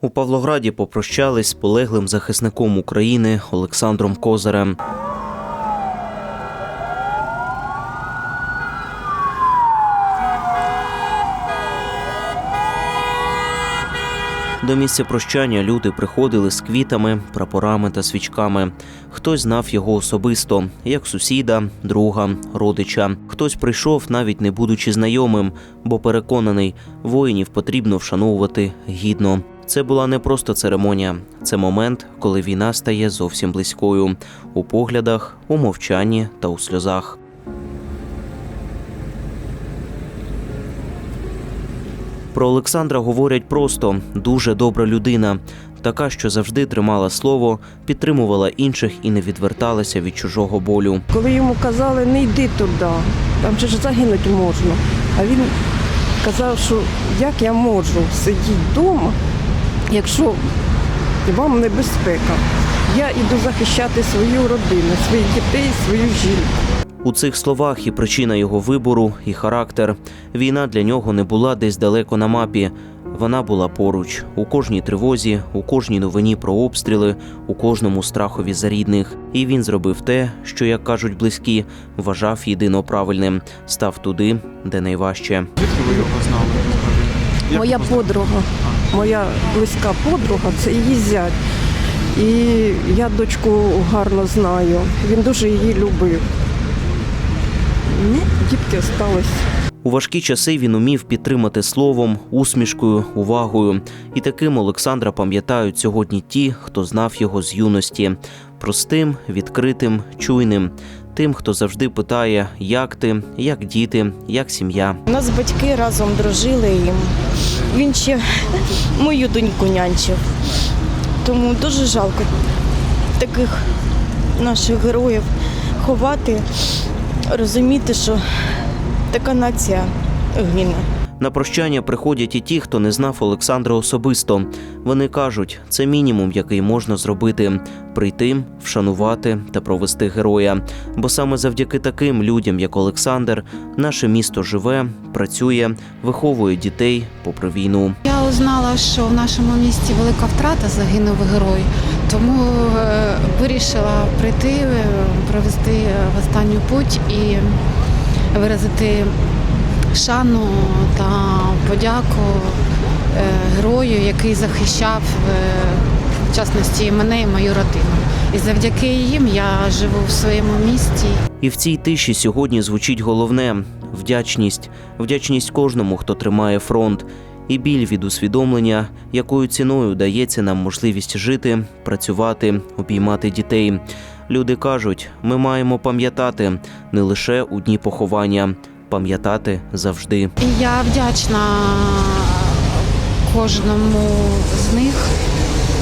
У Павлограді попрощались з полеглим захисником України Олександром Козарем. До місця прощання люди приходили з квітами, прапорами та свічками. Хтось знав його особисто, як сусіда, друга, родича. Хтось прийшов, навіть не будучи знайомим, бо переконаний, воїнів потрібно вшановувати гідно. Це була не просто церемонія, це момент, коли війна стає зовсім близькою у поглядах, у мовчанні та у сльозах. Про Олександра говорять просто дуже добра людина, така, що завжди тримала слово, підтримувала інших і не відверталася від чужого болю. Коли йому казали, не йди туди, там же ж загинути можна. А він казав, що як я можу сидіти вдома, якщо вам небезпека. Я йду захищати свою родину, своїх дітей, свою жінку. У цих словах і причина його вибору, і характер. Війна для нього не була десь далеко на мапі. Вона була поруч у кожній тривозі, у кожній новині про обстріли, у кожному страхові за рідних. І він зробив те, що, як кажуть близькі, вважав єдино правильним, став туди, де найважче. Звідки ви його знали? Як Моя подруга, моя близька подруга це її зять. І я дочку гарно знаю. Він дуже її любив. Ну, дітки сталися. У важкі часи він умів підтримати словом, усмішкою, увагою. І таким Олександра пам'ятають сьогодні ті, хто знав його з юності. Простим, відкритим, чуйним. Тим, хто завжди питає, як ти, як діти, як сім'я. У нас батьки разом дружили і він ще мою доньку нянчив. Тому дуже жалко таких наших героїв ховати, розуміти, що така нація гине. На прощання приходять і ті, хто не знав Олександра особисто. Вони кажуть, це мінімум, який можна зробити: прийти, вшанувати та провести героя. Бо саме завдяки таким людям, як Олександр, наше місто живе, працює, виховує дітей попри війну. Я узнала, що в нашому місті велика втрата загинув герой, тому е, вирішила прийти, е, провести в останню путь і виразити шану та подяку е, герою, який захищав е, в частності мене і мою родину. І завдяки їм я живу в своєму місті І в цій тиші сьогодні звучить головне вдячність, вдячність кожному, хто тримає фронт, і біль від усвідомлення, якою ціною дається нам можливість жити, працювати, обіймати дітей. Люди кажуть, ми маємо пам'ятати не лише у дні поховання, пам'ятати завжди. Я вдячна кожному з них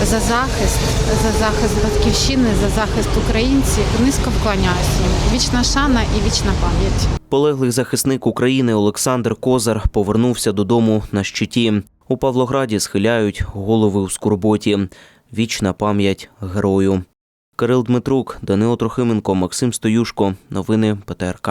за захист, за захист батьківщини, за захист українців. Низько вклоняюся. Вічна шана і вічна пам'ять. Полеглий захисник України Олександр Козар повернувся додому на щиті. У Павлограді схиляють голови у скорботі. Вічна пам'ять герою. Кирил Дмитрук, Данило Трохименко, Максим Стоюшко. Новини ПТРК.